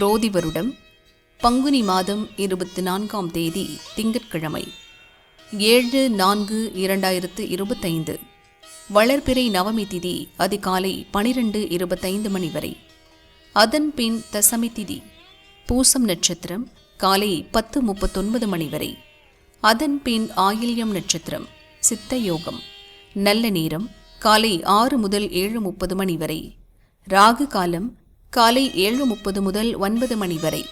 குரோதி வருடம் பங்குனி மாதம் இருபத்தி நான்காம் தேதி திங்கட்கிழமை ஏழு நான்கு இரண்டாயிரத்து இருபத்தைந்து வளர்பிறை நவமி திதி அதிகாலை பனிரெண்டு இருபத்தைந்து மணி வரை. அதன் பின் தசமி திதி பூசம் நட்சத்திரம் காலை பத்து முப்பத்தொன்பது மணி வரை. அதன் பின் ஆயில்யம் நட்சத்திரம் சித்த யோகம் நல்ல நேரம் காலை ஆறு முதல் ஏழு முப்பது மணி வரை. ராகு காலம் காலை ஏழு முப்பது முதல் ஒன்பது மணி வரை.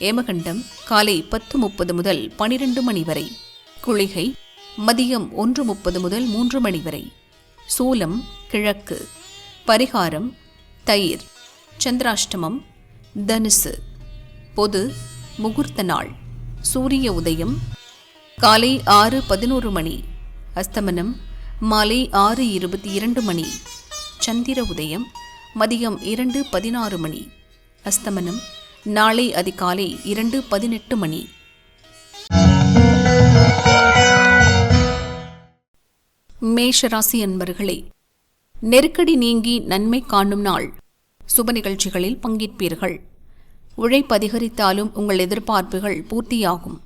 ஏமகண்டம் காலை பத்து முப்பது முதல் பனிரெண்டு மணி வரை. குளிகை மதியம் ஒன்று முப்பது முதல் மூன்று மணி வரை. சூலம் கிழக்கு. பரிகாரம் தயிர். சந்திராஷ்டமம் தனுசு. பொது முகூர்த்த நாள். சூரிய உதயம் காலை ஆறு பதினோரு மணி. அஸ்தமனம் மாலை ஆறு இருபத்தி இரண்டு மணி. சந்திர உதயம் மதியம் இரண்டு பதினாறு மணி. அஸ்தமனம் நாளை அதிகாலை இரண்டு பதினெட்டு மணி. மேஷராசி அன்பர்களே நெருக்கடி நீங்கி நன்மை காணும் நாள். சுப நிகழ்ச்சிகளில் பங்கேற்பீர்கள். உழைப்பு அதிகரித்தாலும் உங்கள் எதிர்பார்ப்புகள் பூர்த்தியாகும்.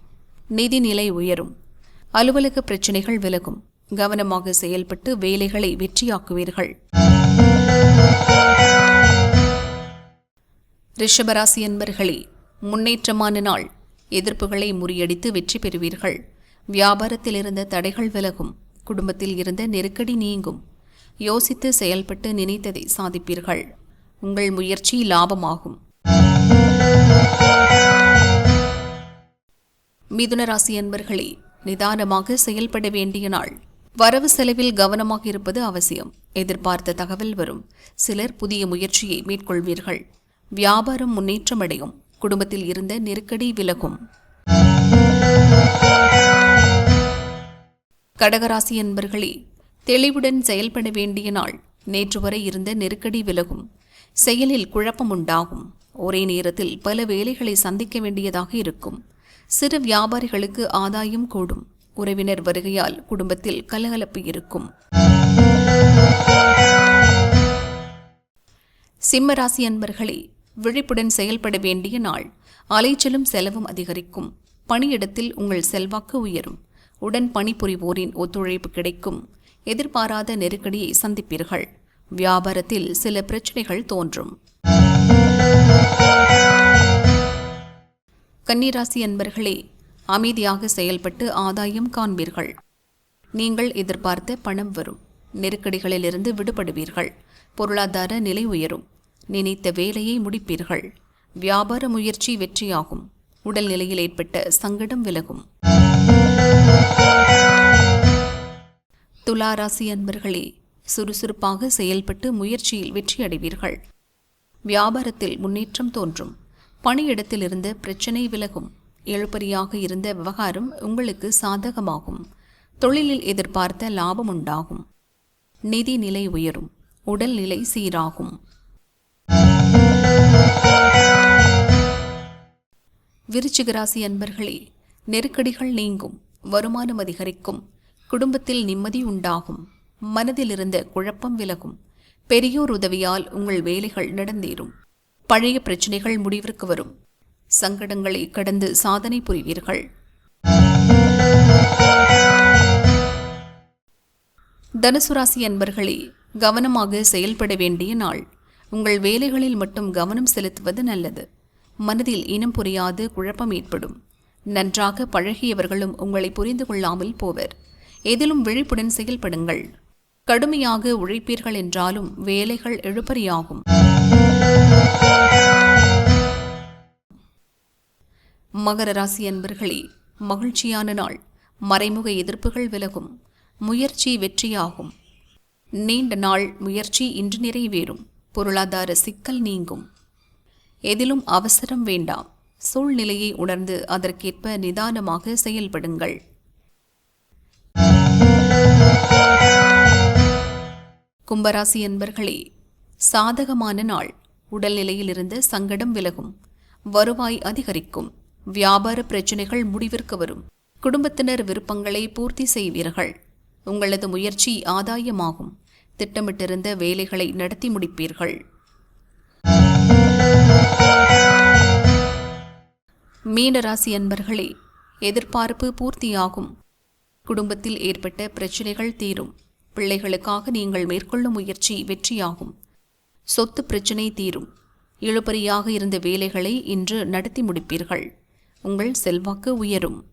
நிதிநிலை உயரும். அலுவலக பிரச்சினைகள் விலகும். கவனமாக செயல்பட்டு வேலைகளை வெற்றியாக்குவீர்கள். ரிஷபராசி அன்பர்களே முன்னேற்றமான நாள். எதிர்ப்புகளை முறியடித்து வெற்றி பெறுவீர்கள். வியாபாரத்தில் இருந்த தடைகள் விலகும். குடும்பத்தில் இருந்த நெருக்கடி நீங்கும். யோசித்து செயல்பட்டு நினைத்ததை சாதிப்பீர்கள். உங்கள் முயற்சி லாபமாகும். மிதுன ராசி அன்பர்களே நிதானமாக செயல்பட வேண்டிய நாள். வரவு செலவில் கவனமாக இருப்பது அவசியம். எதிர்பார்த்த தகவல் வரும். சிலர் புதிய முயற்சியை மேற்கொள்வீர்கள். வியாபாரம் முன்னேற்றமடையும். குடும்பத்தில் இருந்த நெருக்கடி விலகும். கடகராசி என்பர்களே தெளிவுடன் செயல்பட வேண்டிய நாள். நேற்று வரை இருந்த நெருக்கடி விலகும். செயலில் குழப்பம் உண்டாகும் ஒரே நேரத்தில் பல வேலைகளை சந்திக்க வேண்டியதாக இருக்கும். சிறு வியாபாரிகளுக்கு ஆதாயம் கூடும். உறவினர் வருகையால் குடும்பத்தில் கலகலப்பு இருக்கும். சிம்மராசி அன்பர்களே விழிப்புடன் செயல்பட வேண்டிய நாள். அலைச்சலும் செலவும் அதிகரிக்கும். பணியிடத்தில் உங்கள் செல்வாக்கு உயரும். உடன் பணிபுரிவோரின் ஒத்துழைப்பு கிடைக்கும். எதிர்பாராத நெருக்கடியை சந்திப்பீர்கள். வியாபாரத்தில் சில பிரச்சனைகள் தோன்றும். கன்னிராசி அன்பர்களே அமைதியாக செயல்பட்டு ஆதாயம் காண்பீர்கள். நீங்கள் எதிர்பார்த்த பணம் வரும். நெருக்கடிகளிலிருந்து விடுபடுவீர்கள். பொருளாதார நிலை உயரும். நினைத்த வேலையை முடிப்பீர்கள். வியாபார முயற்சி வெற்றியாகும். உடல் நிலையில் ஏற்பட்ட சங்கடம் விலகும். துளாராசி அன்பர்களே சுறுசுறுப்பாக செயல்பட்டு முயற்சியில் வெற்றியடைவீர்கள். வியாபாரத்தில் முன்னேற்றம் தோன்றும். பணியிடத்தில் இருந்த பிரச்சனை விலகும். எழுப்பறியாக இருந்த விவகாரம் உங்களுக்கு சாதகமாகும். தொழிலில் எதிர்பார்த்த லாபம் உண்டாகும். நிதி நிலை உயரும். உடல்நிலை சீராகும். விருச்சிகராசி அன்பர்களே நெருக்கடிகள் நீங்கும் வருமானம் அதிகரிக்கும் குடும்பத்தில் நிம்மதி உண்டாகும் மனதிலிருந்த குழப்பம் விலகும் பெரியோர் உதவியால் உங்கள் வேலைகள் நடந்தேறும் பழைய பிரச்சனைகள் முடிவிற்கு வரும் சங்கடங்களை கடந்து சாதனை புரிவீர்கள். தனுசுராசி அன்பர்களே கவனமாக செயல்பட வேண்டிய நாள். உங்கள் வேலைகளில் மட்டும் கவனம் செலுத்துவது நல்லது. மனதில் இனம் புரியாது குழப்பம் ஏற்படும். நன்றாக பழகியவர்களும் உங்களை புரிந்து கொள்ளாமல் போவர். எதிலும் விழிப்புடன் செயல்படுங்கள். கடுமையாக உழைப்பீர்கள் என்றாலும் வேலைகள் எழுப்பறியாகும். மகர ராசி அன்பர்களே மகிழ்ச்சியான நாள். மறைமுக எதிர்ப்புகள் விலகும். முயற்சி வெற்றியாகும். நீண்ட நாள் முயற்சி இன்று நிறைவேறும். பொருளாதார சிக்கல் நீங்கும். எதிலும் அவசரம் வேண்டாம். சூழ்நிலையை உணர்ந்து அதற்கேற்ப நிதானமாக செயல்படுங்கள். கும்பராசி என்பர்களே சாதகமான நாள். உடல்நிலையில் இருந்த சங்கடம் விலகும். வருவாய் அதிகரிக்கும். வியாபார பிரச்சனைகள் முடிவிற்கு வரும். குடும்பத்தினர் விருப்பங்களை பூர்த்தி செய்வீர்கள். உங்களது முயற்சி ஆதாயமாகும். திட்டமிட்டிருந்த வேலைகளை நடத்தி முடிப்பீர்கள். மீனராசி அன்பர்களே எதிர்பார்ப்பு பூர்த்தியாகும். குடும்பத்தில் ஏற்பட்ட பிரச்சனைகள் தீரும். பிள்ளைகளுக்காக நீங்கள் மேற்கொள்ளும் முயற்சி வெற்றியாகும். சொத்து பிரச்சினை தீரும். இழுபறியாக இருந்த வேலைகளை இன்று நடத்தி முடிப்பீர்கள். உங்கள் செல்வாக்கு உயரும்.